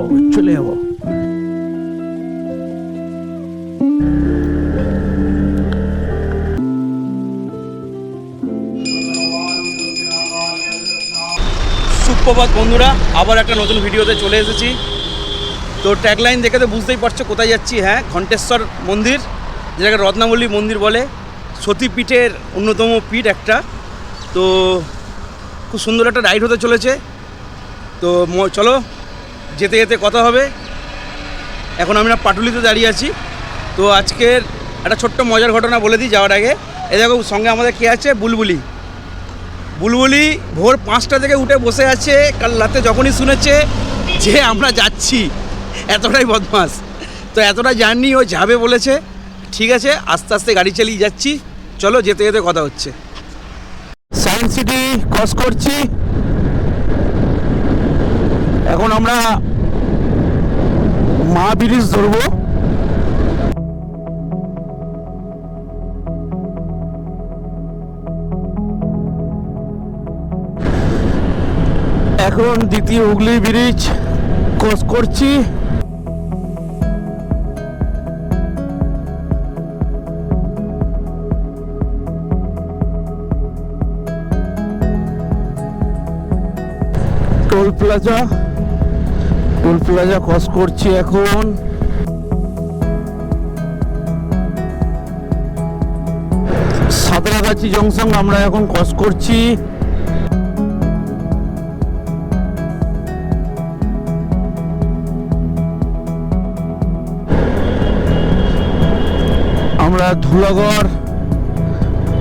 যাব চলে যাব সুপ্রভাত বন্ধুরা, আবার একটা নতুন ভিডিওতে চলে এসেছি। তো ট্যাগলাইন দেখে তো বুঝতেই পারছ কোথায় যাচ্ছি হ্যাঁ? ঘণ্টেশ্বর মন্দির, যেটাকে রত্নাবলী মন্দির বলে। সতীপীঠের অন্যতম পীঠ একটা। তো খুব সুন্দর একটা রাইড হতে চলেছে। তো চলো যেতে যেতে কথা হবে। এখন আমরা পাটুলিতে দাঁড়িয়ে আছি। তো আজকের একটা ছোট্ট মজার ঘটনা বলে দিই যাওয়ার আগে। এ দেখো সঙ্গে আমাদের কে আছে? বুলবুলি। বুলবুলি ভোর পাঁচটা থেকে উঠে বসে আছে। কাল রাতে যখনই শুনেছে যে আমরা যাচ্ছি, এতটাই বদমাস তো এতটা জার্নি ও যাবে বলেছে। ঠিক আছে, আস্তে আস্তে গাড়ি চালিয়ে যাচ্ছি। চলো যেতে যেতে কথা হচ্ছে। সায়েন্স সিটি ক্রস করছি। এখন আমরা মা ব্রিজ ধরবো। এখন দ্বিতীয় হুগলি ব্রিজ ক্রস করছি। Toll plaza. Toll plaza cross করছি এখন। সাঁতরাগাছি জংশন আমরা এখন ক্রস করছি। আমরা ধুলাগড়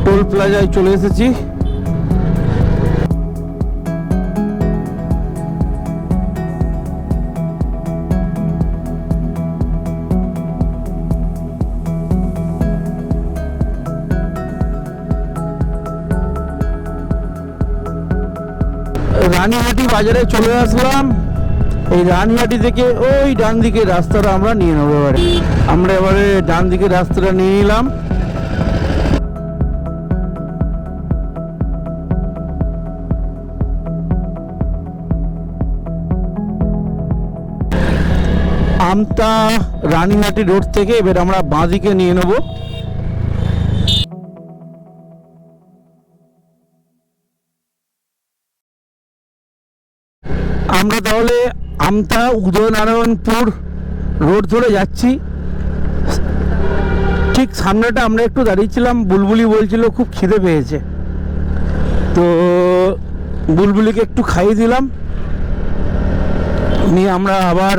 টোল প্লাজায় চলে এসেছি। রানীহাটি বাজারে চলে আসলাম। এই রানীহাটি থেকে ওই ডান দিকে রাস্তাটা আমরা নিয়ে নেব এবারে। আমরা এবারে ডান দিকে রাস্তাটা নিয়ে নিলাম। আমতা রানীহাটি রোড থেকে এবার আমরা বাঁ দিকে নিয়ে নেব। আমরা তাহলে আমতা, উদয়নারায়ণপুর রোড ধরে যাচ্ছি। ঠিক সামনেটা আমরা একটু দাঁড়িয়েছিলাম, বুলবুলি বলছিল খুব খিদে পেয়েছে। তো বুলবুলিকে একটু খাইয়ে দিলাম। নিয়ে আমরা আবার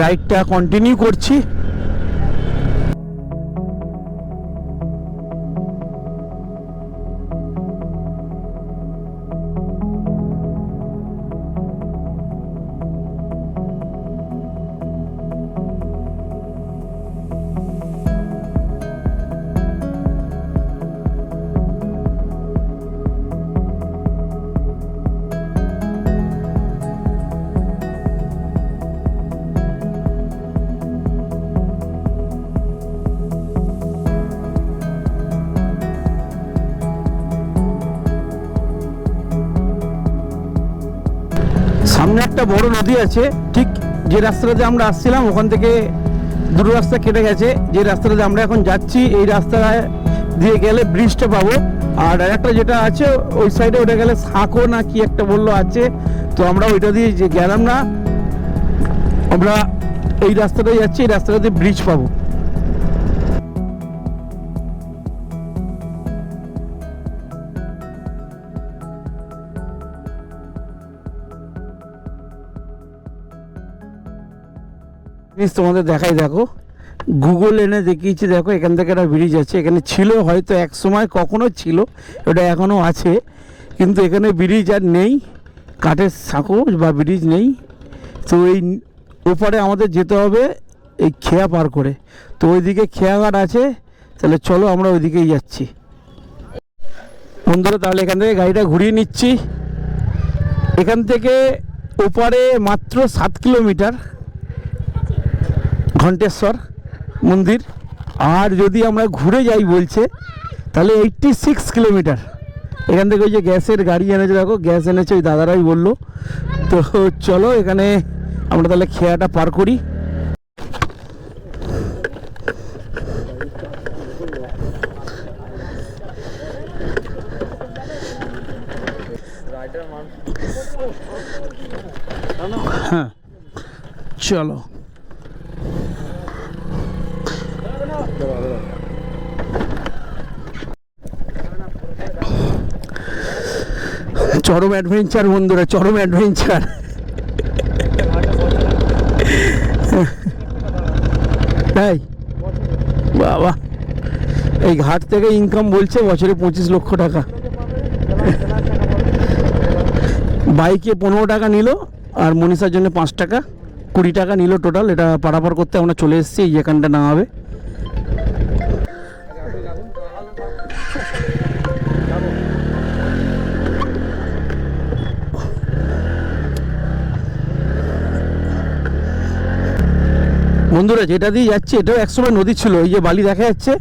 রাইডটা কন্টিনিউ করছি। একটা বড় নদী আছে, ঠিক যে রাস্তাটাতে আমরা আসছিলাম, ওখান থেকে দুটো রাস্তা কেটে গেছে। যে রাস্তাটাতে আমরা এখন যাচ্ছি, এই রাস্তায় দিয়ে গেলে ব্রিজটা পাবো। আর একটা যেটা আছে, ওই সাইডে ওটা গেলে সাঁকো না কি একটা বলল আছে। তো আমরা ওইটা দিয়ে যে গেলাম না, আমরা এই রাস্তাটায় যাচ্ছি, এই রাস্তাটাতে ব্রিজ পাবো। জিনিস তোমাদের দেখাই, দেখো। গুগল এনে দেখিয়েছি, দেখো, এখান থেকে একটা ব্রিজ আছে। এখানে ছিল হয়তো এক সময়, কখনো ছিল ওটা এখনও আছে। কিন্তু এখানে ব্রিজ আর নেই, কাঠের সাঁকো বা ব্রিজ নেই। তো এই ওপারে আমাদের যেতে হবে, এই খেয়া পার করে। তো ওইদিকে খেয়াঘাট আছে, তাহলে চলো আমরা ওইদিকেই যাচ্ছি। বন্ধুরা, তাহলে এখান থেকে গাড়িটা ঘুরিয়ে নিচ্ছি। এখান থেকে ওপারে মাত্র সাত কিলোমিটার। ঘণ্টেশ্বর মন্দির। আর যদি আমরা ঘুরে যাই বলছে, তাহলে এইটটি সিক্স কিলোমিটার এখান থেকে ওই যে গ্যাসের গাড়ি এনেছে, দেখো, গ্যাস এনেছে, ওই দাদারাই বলল। তো চলো, এখানে আমরা তাহলে খেয়াটা পার করি। হ্যাঁ চলো। চরম অ্যাডভেঞ্চার বন্ধুরা, চরম অ্যাডভেঞ্চার তাই বাবা। এই ঘাট থেকে ইনকাম বলছে বছরে পঁচিশ লক্ষ টাকা। বাইকে পনেরো টাকা নিল আর মনীষার জন্য পাঁচ টাকা। কুড়ি টাকা নিল টোটাল এটা পারাপার করতে আমরা চলে এসেছি, এই এখানটা না হবে। বন্ধুরা, যেটা দিয়ে যাচ্ছে, এটাও একসময় নদী ছিল, এই যে বালি দেখা যাচ্ছে।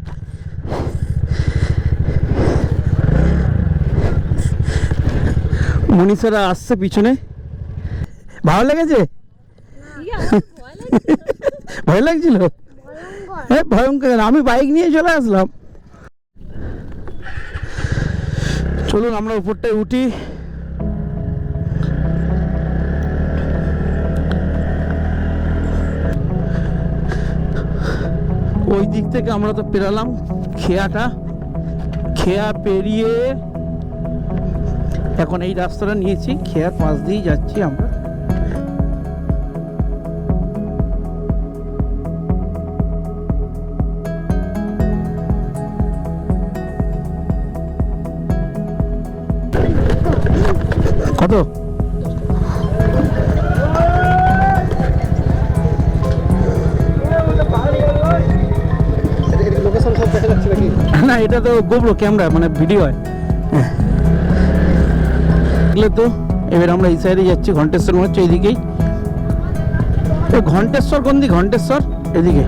মনীষারা আসছে পিছনে। ভালো লেগেছে? ভয় লাগছিল? হ্যাঁ ভয়ঙ্কর। আমি বাইক নিয়ে চলে আসলাম। চলুন, আমরা উপরটায় উঠি। ওই দিক থেকে আমরা তো পেরালাম খেয়াটা। খেয়া পেরিয়ে এখন এই রাস্তাটা নিয়েছি, খেয়ার পাশ দিয়েই যাচ্ছি আমরা। কত? না, এটা তো গোবলো ক্যামেরা মানে ভিডিও হয়। তো, এবার আমরা এই সাইডে যাচ্ছি, ঘন্টেশ্বর মনে হচ্ছে এইদিকেই। ঘন্টেশ্বর, কোন দিক? ঘন্টেশ্বর? এদিকে।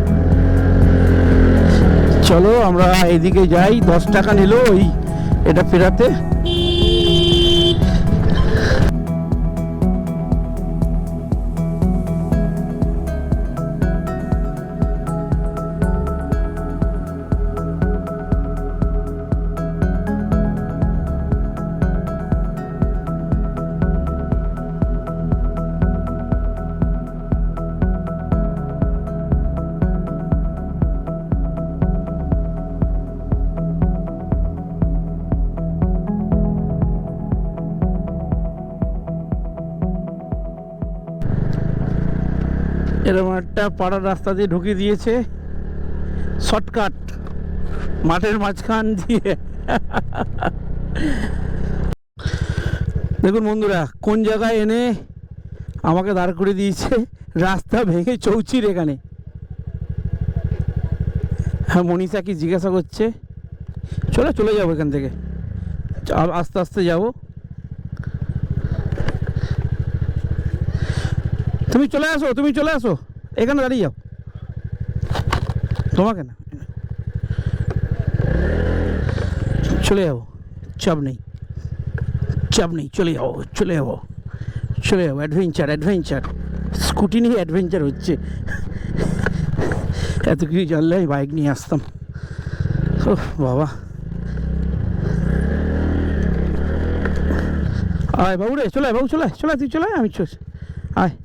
চলো, আমরা এদিকে যাই, দশ টাকা নিল ওই, এটা ফেরাতে। এরকম একটা পাড়ার রাস্তা দিয়ে ঢুকিয়ে দিয়েছে। শর্টকাট। মাঠের মাঝখান দিয়ে। দেখুন বন্ধুরা, কোন জায়গায় এনে আমাকে দাঁড় করে দিয়েছে? রাস্তা ভেঙে চৌচির এখানে। হ্যাঁ মনীষা কি জিজ্ঞাসা করছে? চলো, চলে যাব এখান থেকে। আস্তে আস্তে যাব। তুমি চলে আসো, তুমি চলে আসো। এখানে দাঁড়িয়ে যাও। তোমাকে না। চলে যাব। চাপ নেই। চাপ নেই। চলে যাব চলে যাব। চলে যাব। অ্যাডভেঞ্চার অ্যাডভেঞ্চার স্কুটি নিয়ে অ্যাডভেঞ্চার হচ্ছে। এত কিছু জানলে আমি বাইক নিয়ে আসতাম। ও বাবা। আয় বাবু রে, চলে বাবু, চলে চলে তুই চলে আমি চল আয়।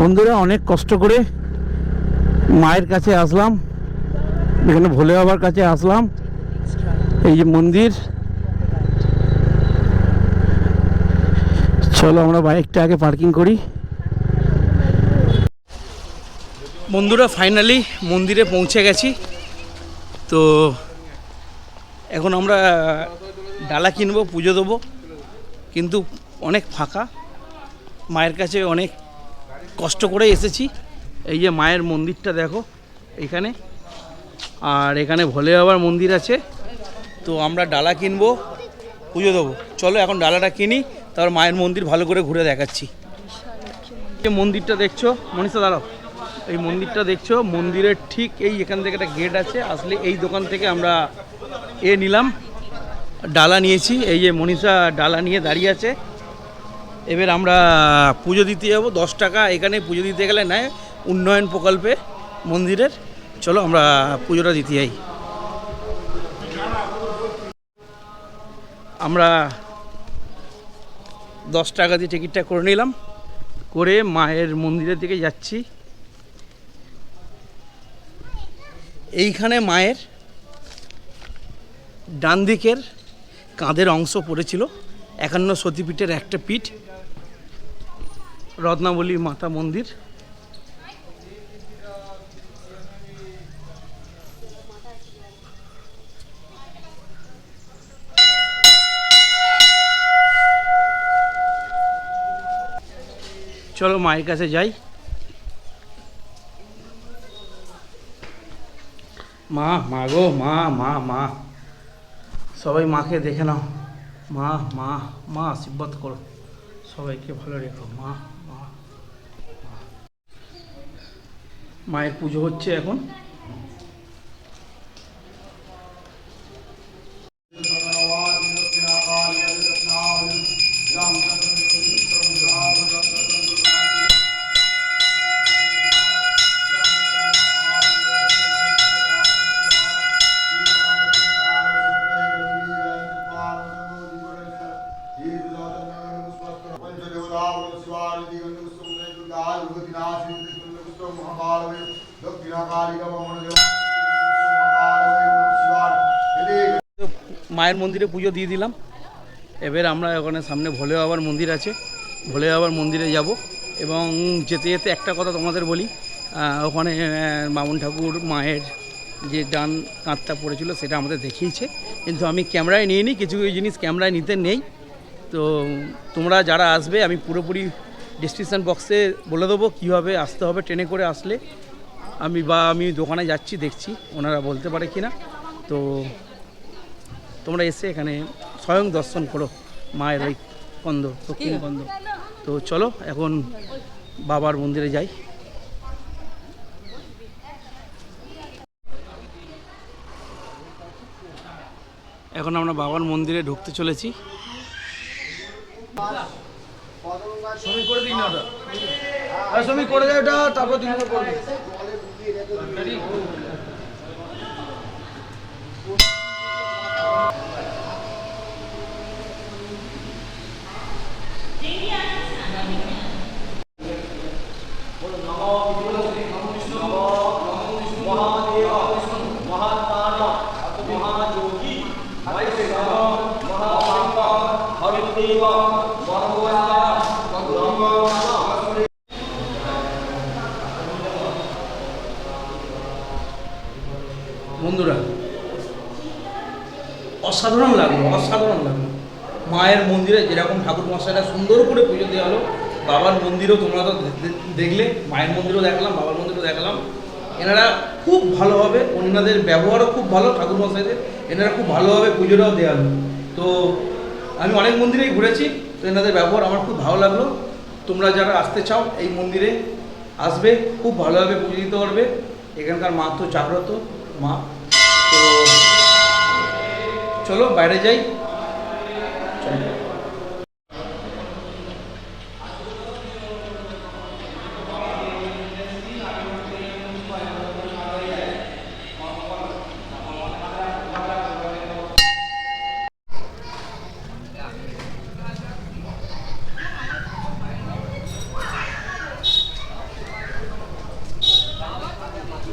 বন্ধুরা, অনেক কষ্ট করে মায়ের কাছে আসলাম। এখানে ভোলে বাবার কাছে আসলাম। এই যে মন্দির। চলো আমরা বাইকটা আগে পার্কিং করি। বন্ধুরা ফাইনালি মন্দিরে পৌঁছে গেছি। তো এখন আমরা ডালা কিনবো, পুজো দেবো। কিন্তু অনেক ফাঁকা। মায়ের কাছে অনেক কষ্ট করে এসেছি। এই যে মায়ের মন্দিরটা দেখো, এখানে। আর এখানে ভোলে বাবার মন্দির আছে। তো আমরা ডালা কিনবো, পুজো দেবো। চলো এখন ডালাটা কিনি, তারপর মায়ের মন্দির ভালো করে ঘুরে দেখাচ্ছি। যে মন্দিরটা দেখছ, মনীষা দাঁড়াও। এই মন্দিরটা দেখছ, মন্দিরের ঠিক এই এখান থেকে একটা গেট আছে। আসলে এই দোকান থেকে আমরা এ নিলাম, ডালা নিয়েছি। এই যে মনীষা ডালা নিয়ে দাঁড়িয়ে আছে। এবার আমরা পুজো দিতে যাব, দশ টাকা, এখানে পুজো দিতে গেলে নেয় উন্নয়ন প্রকল্পে মন্দিরের। চলো আমরা পুজোটা দিতে যাই। আমরা দশ টাকা দিয়ে টিকিটটা করে নিলাম, করে মায়ের মন্দিরের দিকে যাচ্ছি। এইখানে মায়ের ডান দিকের কাঁধের অংশ পড়েছিল, একান্ন সতীপীঠের একটা পীঠ। রত্নাবলী মাতা মন্দির। চলো মায়ের কাছে যাই। মা মা গো, মা মা মা। সবাই মাকে দেখে নাও। মা মা মা, আশীর্বাদ করো। সবাইকে ভালো রেখো, মা। মায়ের পুজো হচ্ছে এখন। মন্দিরে পুজো দিয়ে দিলাম। এবার আমরা ওখানে সামনে ভোলে বাবার মন্দির আছে। ভোলে বাবার মন্দিরে যাব এবং যেতে যেতে একটা কথা তোমাদের বলি ওখানে বামুন ঠাকুর মায়ের যে ডান কাঁধটা পড়েছিল সেটা আমাদের দেখিয়েছে। কিন্তু আমি ক্যামেরায় নিয়ে নিই কিছু কিছু জিনিস ক্যামেরায় নিতে নেই। তো তোমরা যারা আসবে, আমি পুরোপুরি ডিসক্রিপশান বক্সে বলে দেবো কীভাবে আসতে হবে, ট্রেনে করে আসলে। আমি বা আমি দোকানে যাচ্ছি, দেখছি, ওনারা বলতে পারে কি না তো তোমরা এসে এখানে স্বয়ং দর্শন করো। মায়ের ওই কন্দ দক্ষিণ কন্দ। তো চলো এখন বাবার মন্দিরে যাই। এখন আমরা বাবার মন্দিরে ঢুকতে চলেছি। শ্রমিক করে দিন ওটা। করে দেয় ওটা তারপর বন্ধুরা, অসাধারণ লাগল অসাধারণ লাগল। মায়ের মন্দিরে যেরকম ঠাকুর মশাইটা সুন্দর করে পুজো দেওয়া হলো, বাবার মন্দিরও তোমরা তো দেখলে, মায়ের মন্দিরও দেখলাম, বাবার মন্দিরও দেখলাম। এনারা খুব ভালোভাবে ওনাদের ব্যবহারও খুব ভালো, ঠাকুর মশাইদের এনারা খুব ভালোভাবে পুজোটাও দেওয়া হলো। তো, আমি অনেক মন্দিরেই ঘুরেছি তো এনাদের ব্যবহার আমার খুব ভালো লাগল। তোমরা যারা আসতে চাও, এই মন্দিরে আসবে, খুব ভালোভাবে পুজো দিতে পারবে। এখানকার মা তো জাগ্রত, মা। তো চলো, বাইরে যাই।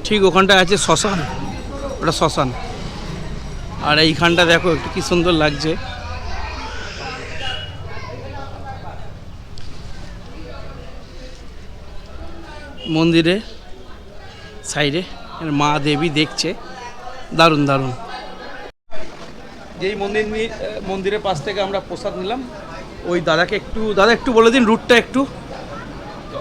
ঠিক ওখানটা আছে শ্মশান। ওটা শ্মশান। আর এইখানটা দেখো একটু কি সুন্দর লাগছে। মন্দিরে, সাইডে মা দেবী দেখছে। দারুণ দারুণ। যেই মন্দির মন্দিরের পাশ থেকে আমরা প্রসাদ নিলাম। ওই দাদাকে একটু দাদা একটু বলে দিন রুটটা একটু।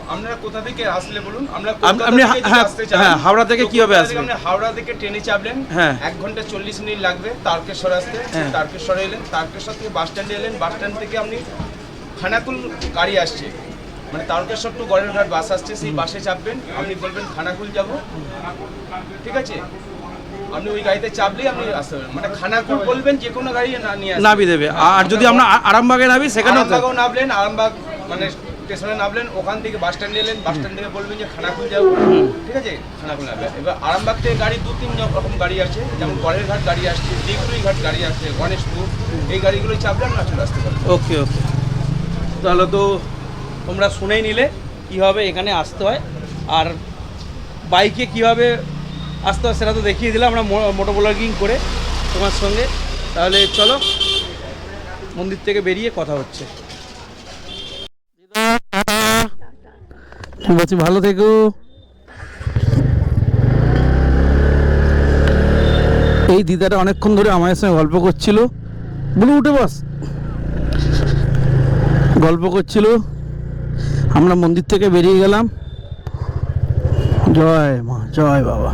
আপনারা কোথা থেকে আসলে বলুন? আমরা আপ- আপনি হ্যাঁ, হ্যাঁ, হাওড়া থেকে কীভাবে আসবেন? আপনি হাওড়া থেকে ট্রেনে চাপলেন হ্যাঁ। এক ঘণ্টা চল্লিশ মিনিট লাগবে তারকেশ্বর আসতে হ্যাঁ। তারকেশ্বর এলেন তারকেশ্বর থেকে বাস স্ট্যান্ডে এলেন বাস স্ট্যান্ড থেকে আপনি খানাকুল গাড়ি আসছে। মানে তারকেশ্বর টু গড়েরঘাট বাস আসছে সেই বাসে চাপবেন আপনি বলবেন খানাকুল যাব। ঠিক আছে? আপনি ওই গাড়িতে চাপলেই আপনি আসতে পারবেন। মানে খানাকুল বলবেন যে কোনো গাড়ি না নিয়ে নাবি দেবে। আর যদি আমরা আরামবাগে নাবি সেখানেও আরামবাগও নামলেন আরামবাগ মানে স্টেশনে নামলেন ওখান থেকে বাস স্ট্যান্ডে এলেন বাস স্ট্যান্ড থেকে বলবেন যে খানাকুল যাব ঠিক আছে? খানাকুল নামবে এবার আরামবাগ থেকে গাড়ি দু তিন রকম গাড়ি আছে যেমন গড়ের ঘাট গাড়ি আসছে দিগুড়ি ঘাট গাড়ি আসছে গণেশপুর এই গাড়িগুলোই চাপলে আমরা চলে আসতে পারেন ওকে ওকে। তাহলে তো তোমরা শুনেই নিলে কীভাবে এখানে আসতে হয়। আর বাইকে কীভাবে আসতে হয় সেটা তো দেখিয়ে দিলাম আমরা মোটো ব্লগিং করে তোমার সঙ্গে। তাহলে চলো মন্দির থেকে বেরিয়ে কথা হচ্ছে। আছে ভালো থেকো। এই দিদাটা অনেকক্ষণ ধরে আমাদের সঙ্গে গল্প করছিল। বলে উঠে বস। গল্প করছিল। আমরা মন্দির থেকে বেরিয়ে গেলাম। জয় মা, জয় বাবা।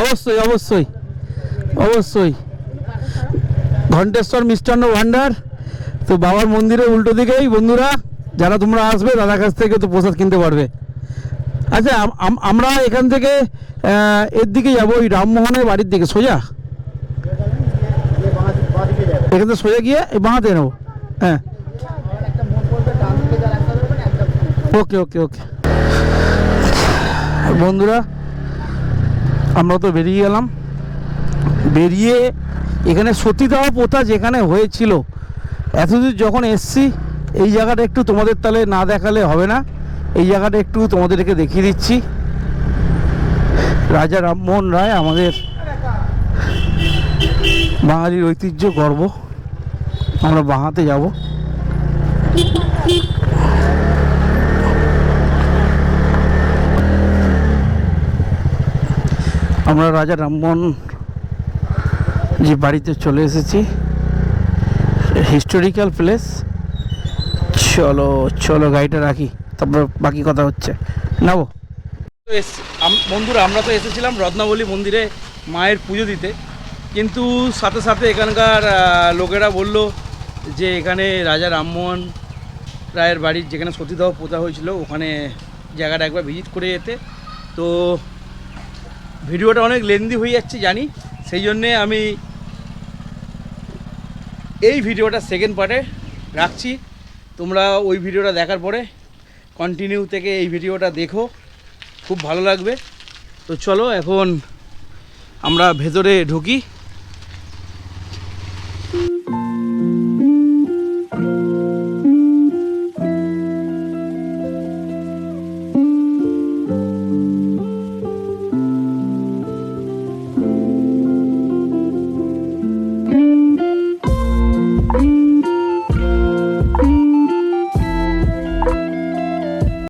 অবশ্যই অবশ্যই অবশ্যই। ঘণ্টেশ্বর মিষ্টান্ন ভাণ্ডার তো বাবার মন্দিরের উল্টো দিকেই, বন্ধুরা, যারা তোমরা আসবে, দাদার কাছ থেকে তো প্রসাদ কিনতে পারবে। আচ্ছা আম- আম- আমরা এখান থেকে এর দিকে যাব, ওই রামমোহনের বাড়ির দিকে, সোজা? এখান থেকে সোজা গিয়ে বাঁহাতে নেব। হ্যাঁ। ওকে ওকে ওকে। বন্ধুরা, আমরা তো বেরিয়ে গেলাম। বেরিয়ে এখানে সতীদাহ প্রথা যেখানে হয়েছিল, এতদূর যখন এসছি, এই জায়গাটা একটু তোমাদের তাহলে না দেখালে হবে না। এই জায়গাটা একটু তোমাদেরকে দেখিয়ে দিচ্ছি। রাজা রামমোহন রায় আমাদের বাঙালির ঐতিহ্য, গর্ব। আমরা বাঁহাতে যাব। আমরা রাজা রামমোহন যে বাড়িতে চলে এসেছি। হিস্টোরিক্যাল প্লেস চলো চলো গাড়িটা রাখি, তারপর বাকি কথা হচ্ছে। নেব বন্ধুরা, আমরা তো এসেছিলাম রত্নাবলী মন্দিরে মায়ের পুজো দিতে। কিন্তু সাথে সাথে এখানকার লোকেরা বলল যে এখানে রাজা রামমোহন রায়ের বাড়ির যেখানে সতীদাহ পোতা হয়েছিল, ওখানে জায়গাটা একবার ভিজিট করে যেতে। তো ভিডিওটা অনেক লেন্দি হয়ে যাচ্ছে জানি, সেই জন্যে আমি এই ভিডিওটা সেকেন্ড পার্টে রাখছি। তোমরা ওই ভিডিওটা দেখার পরে কন্টিনিউ থেকে এই ভিডিওটা দেখো। খুব ভালো লাগবে। তো চলো এখন আমরা ভেতরে ঢুকি।